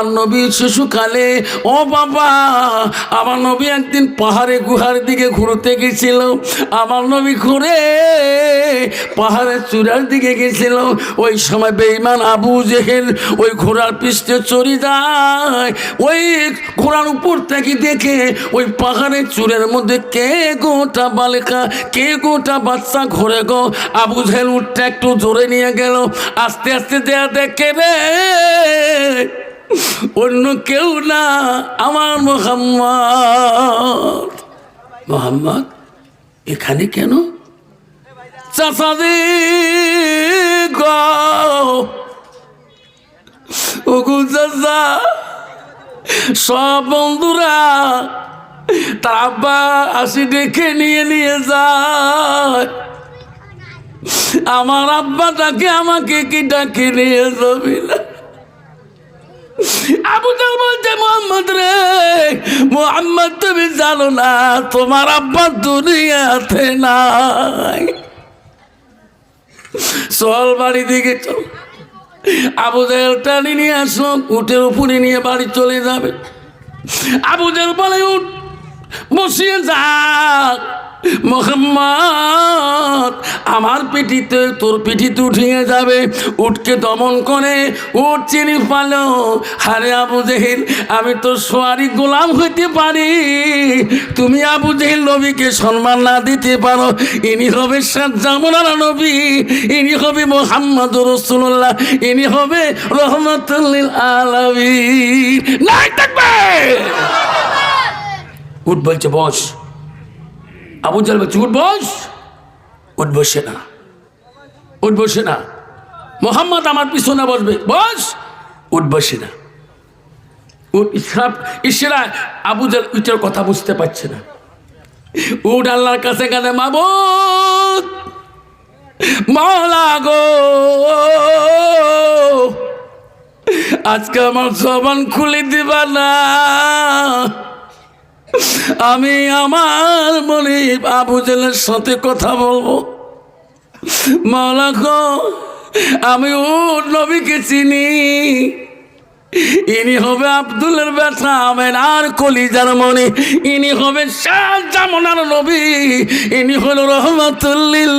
আমার নবী শিশুকালে, ও বাবা, আমার নবী একদিন পাহাড়ে গুহার দিকে ঘুরতে গেছিল। আমার নবী ঘুরে পাহাড়ের চূড়ার দিকে গেছিল। ওই সময় বেঈমান আবু জেহেল ওই ঘোড়ার পৃষ্ঠে চড়ে যায়। ওই ঘোড়ার উপর থেকে দেখে ওই পাহাড়ের চূড়ের মধ্যে কে গোটা বালিকা, কে গোটা বাচ্চা ঘরে গো? আবু জেহেল উঠটা একটু জোরে নিয়ে গেল। আস্তে আস্তে দেয়া দেখে রে। অন্য কেউ না, আমার মোহাম্মদ। মোহাম্মদ, এখানে কেন? চাচাদি গো। চাচা, সব বন্ধুরা, তার আব্বা আসি ডেকে নিয়ে নিয়ে যায়। আমার আব্বাটাকে আমাকে কি ডাকে নিয়ে যাবি না? আবু জাল বলছে মোহাম্মদ রে, মোহাম্মদ তুমি জানো না, তোমার আব্বা দুনিয়াতে নাই। চল বাড়ি দিকে চল। আবু জাহেল টানি নিয়ে আসলো উঠের উপরে নিয়ে বাড়ি চলে যাবে। আবু জাহেল বলে, উঠ, বসিয়ে যাক। মোহাম্মদ, আমার পিঠিতে, তোর পিঠিতে উঠিয়ে যাবে। উঠকে দমন করে উঠ চিনি পালো। হারে আবু জেহিল, আমি তো সোয়ারি গোলাম হইতে পারি। তুমি আবু জেহিল নবীকে সম্মান না দিতে পারো। ইনি হবে জামুনার নবী, ইনি হবে মোহাম্মদ রসুল্লাহ ইনি হবে রহমতুল্লিল আলমী নাই থাকবে! উঠ বলছে, বস। আবু জাল বলছে, উঠ বস। উঠ বসে না। উঠ বসে না। মোহাম্মদ আমার পিছনে বসবে। বস। উঠ বসে না। ইসরাফ ইসরা আবু জাল উঠের কথা বুঝতে পারছে না। উঠ আল্লাহর কাছে গেলে মাবুদ। মাওলা গো। আজকে আমার জবান খুলে দিবা না। আমি আমার মনে আবু জেলের সাথে কথা বলব। মাওলা আমি ও নবীকে চিনি। ইনি হবে আব্দুলের ব্যথা আমের আর কলিজার মনে ইনি হবে শাহ জামনার নবী। ইনি হলো রহমাতুল্লিল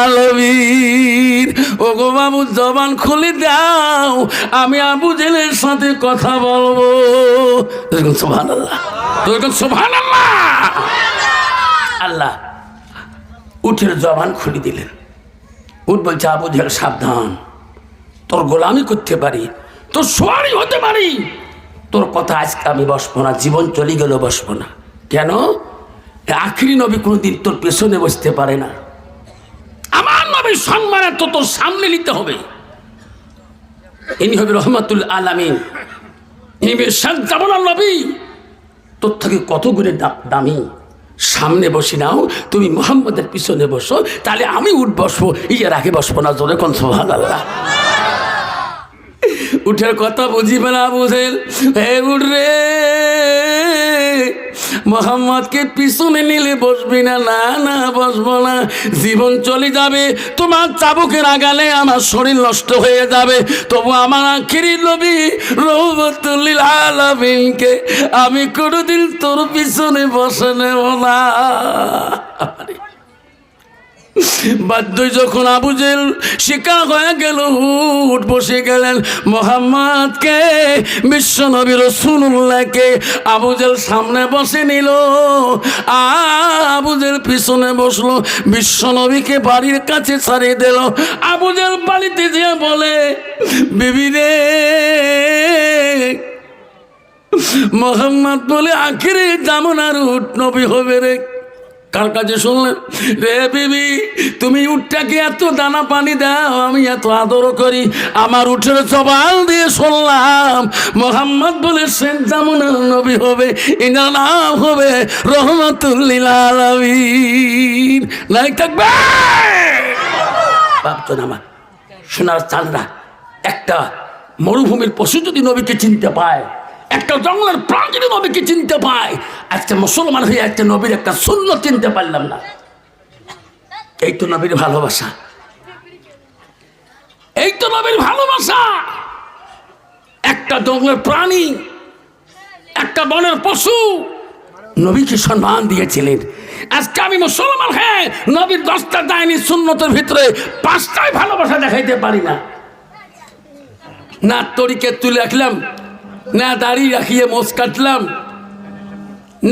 আলমীর ও গো বাবু, জবান খুলে দাও, আমি আবু জেলের সাথে কথা বলব। দেখুন সোভান আল্লাহ সোভান আল্লাহ আল্লাহ, উঠের জবান খুলে দিলেন। উঠ বলছে, আবু জেল, সাবধান। তোর গোলামি করতে পারি তোর সোয়ারি হতে পারি। তোর কথা আজকে আমি বসবো না, জীবন চলে গেল বসবো না। কেন? আখরি নবী কোনোদিন তোর পেছনে বসতে পারে না। আমার নবীর সম্মানের তো তোর সামনে নিতে হবে। ইনি হবে রহমাতুল আলামিন। ইনি নবী। তোর থেকে কত গুণে দামি? সামনে বসি নাও, তুমি মোহাম্মদের পিছনে বসো, তাহলে আমি উঠ বসবো। ইয়ের আগে বসবো না, জোরে কোন সোহান আল্লাহ উঠের কথা বুঝিবে না বুঝেন হে উঠ রে। মোহাম্মদকে পিছনে নিলে বসবি না না না, বসবো না। জীবন চলে যাবে, তোমার চাবুকের আগালে আমার শরীর নষ্ট হয়ে যাবে। তবু আমার আখিরি নবী রহমতুল্লিল আলামিনকে আমি কোনোদিন তোর পিছনে বসে নেব না। বাধ্যই যখন আবু জেল শিকার হয়ে গেল, উঠ বসে গেলেন মোহাম্মদকে, বিশ্ব নবী রসুল্লাহকে আবু জেল সামনে বসে নিল, আবু জেল পিছনে বসল, বিশ্ব নবীকে বাড়ির কাছে ছাড়িয়ে দিল। আবু জেল বাড়িতে যেয়ে বলে, বিবি রে। মোহাম্মদ বলে, আখিরে জামনার উঠ নবী হবে রে। কার কাছে শুনলেন? রে বিবি, তুমি উঠটাকে এত দানা পানি দাও, আমি এত আদর করি, আমার উঠের জবাল দিয়ে শুনলাম, মোহাম্মদ বলে শেখ জামুনের নবী হবে ইনার নাম হবে, রহমতুল্লিল আলমিন। নাই থাকবে? ভাবছেন আমার, সোনার চাঁদরা, একটা মরুভূমির পশু যদি নবীকে চিনতে পায় একটা জঙ্গলের প্রাণ যদি নবীকে চিনতে পাই আজকে মুসলমান হয়ে একটা নবীর একটা শূন্য চিনতে পারলাম না। এই তো নবীর ভালোবাসা। এই তো নবীর ভালোবাসা। একটা জঙ্গলের প্রাণী, একটা বনের পশু নবীকে সম্মান দিয়েছিলেন। আজকে আমি মুসলমান হ্যাঁ নবীর দশটা দায়নি শূন্যতের ভিতরে পাঁচটায় ভালোবাসা দেখাইতে পারি না। না তরিকে তুলে রাখলাম না দাড়ি রাখিয়ে মোষ কাটলাম।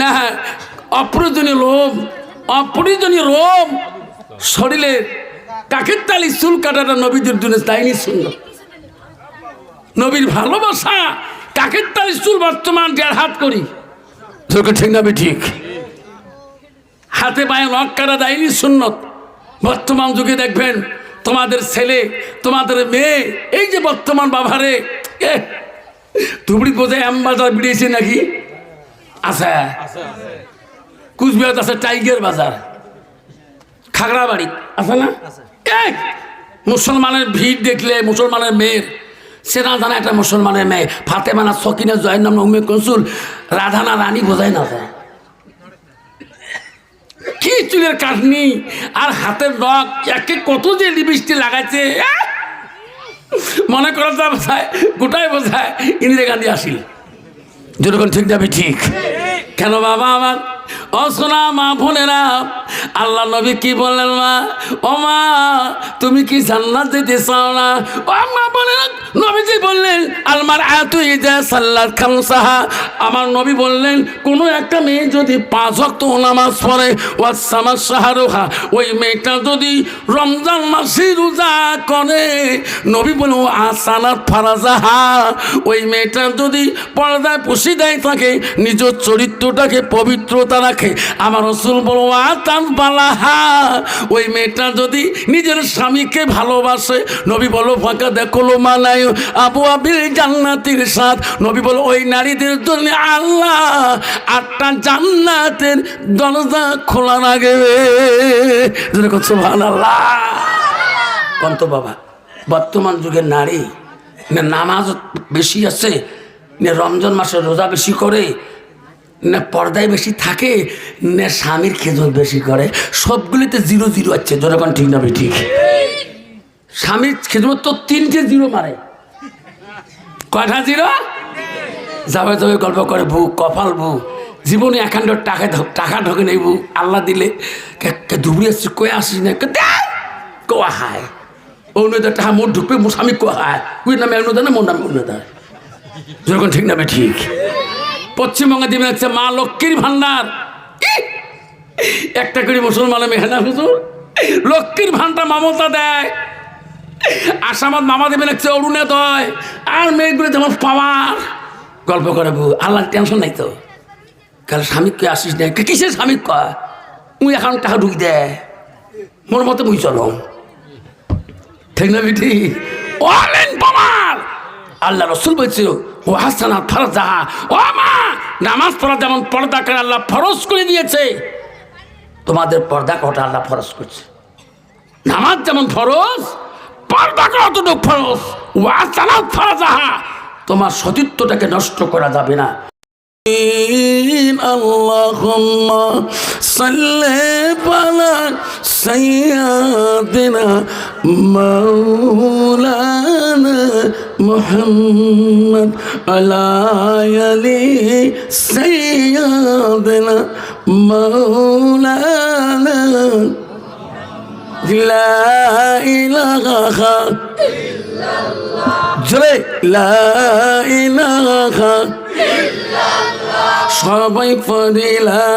না অপ্রয়োজনীয় লোম, অপ্রয়োজনীয় রোম। শরীরে কাকের তালি চুল কাটাটা নবীদের জন্য তাইনি শূন্য নবীর ভালোবাসা, কাকের তালি চুল বর্তমান দেড় হাত করি। তোকে ঠিক না ঠিক। হাতে পায়ে নখ কাটা দেয়নি সুন্নত। বর্তমান যুগে দেখবেন তোমাদের ছেলে, তোমাদের মেয়ে, এই যে বর্তমান বাবারে এ তুবড়ি কোথায় আমবাজার বেরিয়েছে নাকি? আছে। কুচবিহার আছে। টাইগার বাজার। খাগড়াবাড়ি। আছে না? এই মুসলমানের ভিড় দেখলে মুসলমানের মেয়ের সেনা জানা একটা মুসলমানের মেয়ে। ফাতেমানা সকিনা জয়ের নাম উমে কনসুল রাধানা রানী বোঝায় না যায় কি চুলের কাটনি আর হাতের নখ একে কত যে লিপস্টি লাগাইছে আহ! মনে করো তো বোঝায় গোটাই বোঝায় ইন্দিরা গান্ধী আসিল। যেরকম ঠিক যাবে ঠিক। কেন বাবা আমার? অসোনা মা বোনেরা আল্লাহ নবী কি বললেন, মা? ও মা, তুমি কি জান্নাত যেতে চাও না? ও মা বোনেরা নবীজি বললেন আলমার আতু ইজা সাল্লাত খামসাহা। আমার নবী বললেন, কোনো একটা মেয়ে যদি পাঁচ ওয়াক্ত নামাজ পড়ে ওয়াসামাস সাহারোহা ওই মেয়েটা যদি রমজান মাসে রোজা করে, নবী বলে ও আসানাত ফারাজাহা। ওই মেয়েটা যদি পর্দায় পুষি দেয় থাকে, নিজ চরিত্রটাকে পবিত্রতা রাখে। আমার রসুল বলো আতান বালাহা ওই মেয়েটা যদি নিজের স্বামীকে ভালোবাসে, নবী বলো ফাঁকা দেখো মানায়, আবু আবির জান্নাতের সাথ। নবী বলো, ওই নারীদের জন্য আল্লাহ আটটা জান্নাতের দরজা খোলা সুবহান আল্লাহ কন্ত বাবা, বর্তমান যুগের নারী নামাজ বেশি আছে রমজান মাসে রোজা বেশি করে না পর্দায় বেশি থাকে, না স্বামীর খেজমত বেশি করে, সবগুলিতে জিরো জিরো আছে যখন ঠিক না ঠিক। স্বামীর খেজমত তো তিনটে জিরো মারে। কয়টা জিরো? যাবে যাবে, গল্প করে বউ, কপাল বউ। জীবনে একান্ত টাকা টাকা ঢোকে নেই বউ, আল্লাহ দিলে। ধুবড়ি আসছি কয়ে আসিস না কোয়া হায়? অন্যদের টাকা মোট ঢুকবে, মোর স্বামী কোয়া হায়? উই নামে অন্যদের না, মোর নামে অন্যদের যখন ঠিক নামে ঠিক। পশ্চিমবঙ্গে দিবেন হচ্ছে মা লক্ষ্মীর ভান্ডার! একটা করে মুসলমানের মেহনা হুজুর। লক্ষ্মীর ভান্ডার মামতা দেয়। আসামাদ মামা দেবেন হচ্ছে অরুণোদয় আর মেয়েগুলো যেমন পাওয়ার। গল্প করে বউ আল্লাহ টেনশন নাই তো। কাল স্বামীকে আসিস না কিসের স্বামী কয়? মুই এখন টাকা ঢুকি দে? মোর মতো মুই চলো ঠিক না বিটি? অলেন পাওয়ার। আল্লাহ রসুল বলছে ও হাসানা ফরজা ও মা নামাজ পড়া যেমন পর্দা করে আল্লাহ ফরজ করে দিয়েছে তোমাদের পর্দা কটা আল্লাহ ফরজ করছে নামাজ যেমন ফরজ পর্দা করা অতটুকু ফরজ ওয়াসালাত ফরজাহা তোমার সতীত্বটাকে নষ্ট করা যাবে না اللهم صل على سيدنا مولانا محمد على يلي سيدنا مولانا لا إله জোরে লা ইলাহা সবাই পড়ে লা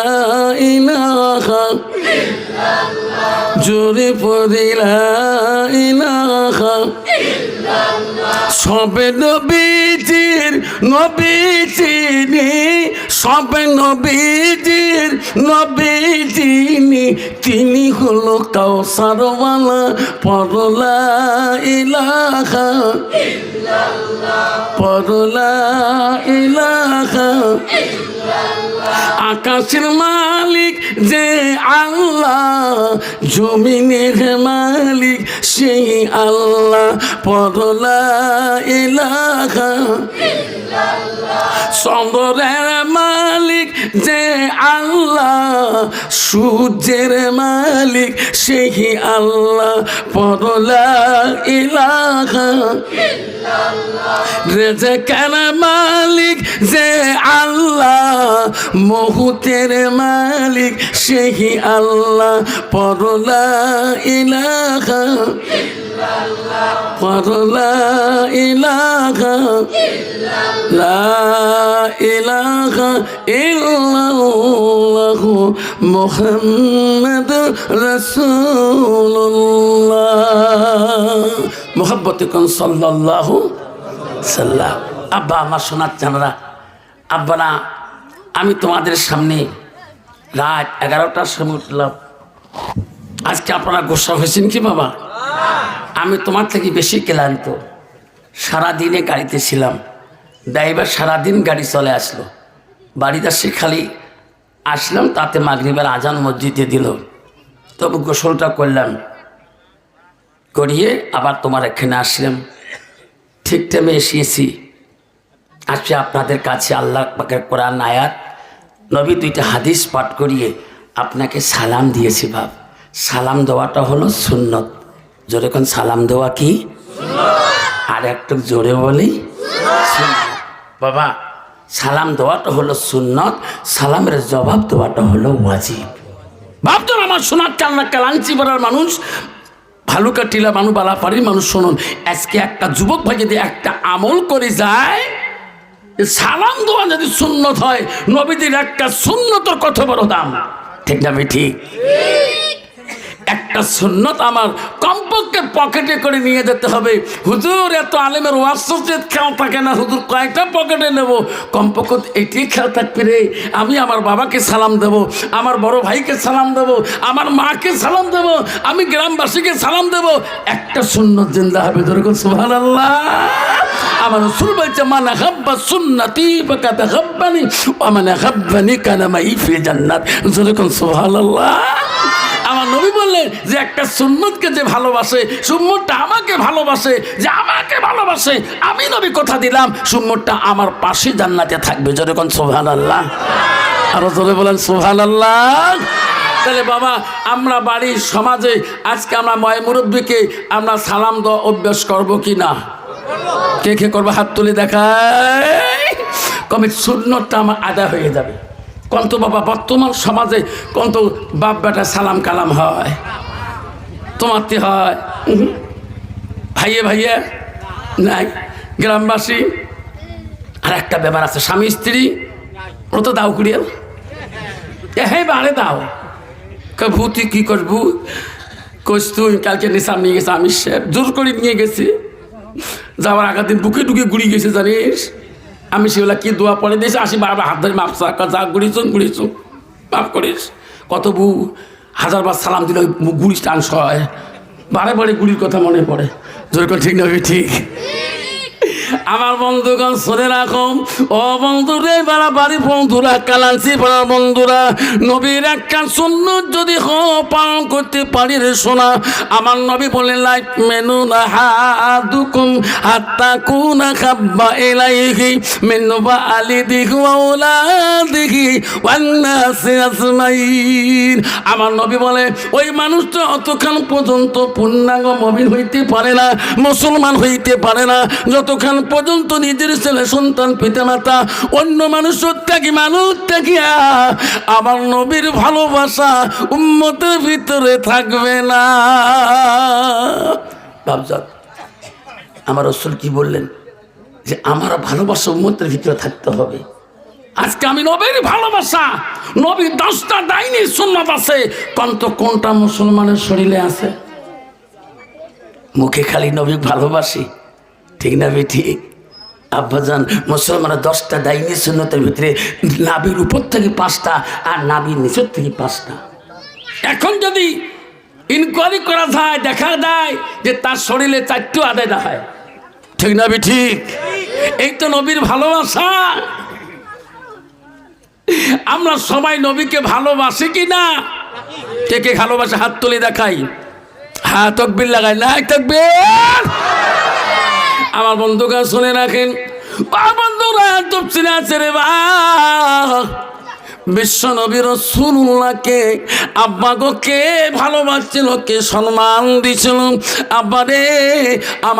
ইলাহা জোরে পড়ে লা ইলাহা সবে নবীজির নবীজিনি, সবে নবীজির নবীজিনি। তিনি হলো কাউসারওয়ালা পরলা ইলাহা পরলা ইলাহা আকাশের মালিক যে আল্লাহ, জমিনের মালিক সেই আল্লাহ। পরলা ইলাহা চন্দ্রের মালিক যে আল্লাহ, সূর্যের মালিক সেই আল্লাহ। পরলা ইলাহা রেজেকের মালিক যে আল্লাহ মহুতের মালিক, সেই আল্লাহ, পরলা ইলাহা পরলা ইলাহা, লা ইলাহা ইল্লাল্লাহু মুহাম্মাদুর রাসূলুল্লাহ। মুহাব্বতে কোন সাল্লাল্লাহু সাল্লাম। আব্বা, আমার সোনার চানরা আব্বারা আমি তোমাদের সামনে রাত এগারোটার সময় উঠলাম। আজকে আপনারা গোসা হয়েছেন কি বাবা? আমি তোমার থেকে বেশি ক্লান্ত। সারাদিনে গাড়িতে ছিলাম। ড্রাইভার সারাদিন গাড়ি চলে আসলো। বাড়িতে আসে খালি আসলাম, তাতে মাগরিবের আজান মসজিদে দিল। তবু গোসলটা করলাম। করিয়ে আবার তোমার এখানে আসলাম। ঠিক টাইমে এসেছি আসছে আপনাদের কাছে আল্লাহ পাকের কোরআন আয়াত। নবী দুইটা হাদিস পাঠ করিয়ে আপনাকে সালাম দিয়েছি বাপ। সালাম দেওয়াটা হলো সুন্নত। জোরে কোন সালাম দেওয়া কি? আর একটু জোরে বলি। বাবা, সালাম দেওয়াটা হলো সুন্নত, সালামের জবাব দেওয়াটা হলো ওয়াজিব। ভাবতেন আমার সোনার কান্না কালাঞ্চি পাড়ার মানুষ, ভালুকা টিলা মানুষ বালাপাড়ির মানুষ, শুনুন, আজকে একটা যুবক ভাই যদি একটা আমল করে যায় সালাম দেওয়া যদি সুন্নত হয় নবীদের একটা সুন্নতর কত বড় দাম? ঠিক না আমি ঠিক? একটা সুন্নত আমার কমপক্ষে পকেটে করে নিয়ে যেতে হবে। হুজুর, এত আলেমের ওয়াসের খেয়াল থাকে না, হুজুর কয়েকটা পকেটে নেব? কমপক্ষে এটি খেয়াল থাকবে রে, আমি আমার বাবাকে সালাম দেব, আমার বড় ভাইকে সালাম দেব, আমার মাকে সালাম দেব, আমি গ্রামবাসীকে সালাম দেব। একটা সুন্নত জিন্দা হবে যেরকম সুহান আল্লাহ আমার রসুল বলছে মানে হাব্বা সুন্নতি বাকাতে হাব্বানি মানে হাব্বানি কানামা ইফি জান্নাত। যেরকম সুহান আল্লাহ আমার নবী বললেন যে, একটা সুন্নতকে যে ভালোবাসে, সুন্নতটা আমাকে ভালোবাসে, যে আমাকে ভালোবাসে, আমি নবী কথা দিলাম, সুন্নতটা আমার পাশে জান্নাতে থাকবে। যখন সোহান আল্লাহ আরও বলেন সোহান আল্লাহ তাহলে বাবা, আমরা বাড়ির সমাজে আজকে আমরা ময় মুরব্বীকে আমরা সালাম দেওয়া অভ্যাস করব কি না কে কে করব হাত তুলে দেখায়? কমে সুন্নতটা আমার আদা হয়ে যাবে। কন্ত বাবা, বর্তমান সমাজে কন্ত বাপ বেটা সালাম কালাম হয়। তোমার তোমারতে হয়? ভাইয়ে ভাইয়ে? নাই। গ্রামবাসী? আর একটা ব্যাপার আছে, স্বামী, স্ত্রী? ও তো দাও কুড়িয়ে। এ হে বাড়ে দাও। ভূতি কি করবু? কইস তুই, কালকে নিশা নিয়ে গেছে, আমি সে জোর করে নিয়ে গেছি। যাওয়ার আগের দিন বুকে ঢুকে গুড়ি গেছে, জানিস? আমি সেগুলা কি দোয়া পড়ে দিয়েছি? আসি বারবার হাত ধরে মাপ চা যা গুড়িছ গুড়িছ মাফ করিস। কত বউ হাজারবার সালাম দিলে ওই গুড়ি টান হয় বারে বারে গুড়ির কথা মনে পড়ে। যদি ঠিক না, ঠিক। আমার বন্ধুগণ, শুনে রাখো। ও বন্ধুরে, বাড়া বাড়ি বন্ধুরা কালান্সি পাড়ার বন্ধুরা, নবীর একটা শূন্য যদি হ, পালন করতে পারি রে শোনা আমার নবী বলে লাইফ মেনু না হাদুকুম হাত্তা কুনা খাব্বা এলাইহি মেনু বা আলি দিঘু আউলা দিঘি আমার নবী বলে, ওই মানুষটা অতক্ষণ পর্যন্ত পূর্ণাঙ্গ মবিন হইতে পারে না, মুসলমান হইতে পারে না। যতক্ষণ পর্যন্ত নিজের ছেলে, সন্তান পিতা মাতা অন্য মানুষের থাকি মানুষ থাকিয়া আমার নবীর ভালোবাসা উম্মতের ভিতরে থাকবে না। ভাবজাত আমার রসুল কি বললেন? যে আমার ভালোবাসা উম্মতের ভিতরে থাকতে হবে। আজকে আমি নবীর ভালোবাসা নবীর দশটা দাইনি সুন্নত আছে। কন্ত কোনটা মুসলমানের শরীরে আছে? মুখে খালি নবী ভালোবাসি, ঠিক না ঠিক আব্বাজান মুসলমানের দশটা দাইনি সুন্নতের ভিতরে নাবির উপর থেকে পাঁচটা আর নাবির নিচের থেকে পাঁচটা। এখন যদি ইনকোয়ারি করা যায়, দেখা যায় যে তার শরীরে চারটু আদায় হয়। ঠিক না ঠিক? এই তো নবীর ভালোবাসা। আমরা সবাই নবীকে ভালোবাসি কি না? কে কে ভালোবাসে? হাত তুলে দেখাই। হ্যাঁ তকবির লাগাই। না তকবির। আমার বন্ধুকে শুনে রাখেন। বন্ধুরা তফসিলে আছে রে বা। বিশ্ব নবীর রসুল্লাহকে আব্বা গো কে ভালোবাসছিল, কে সম্মান দিছিল? আব্বা রে, আমার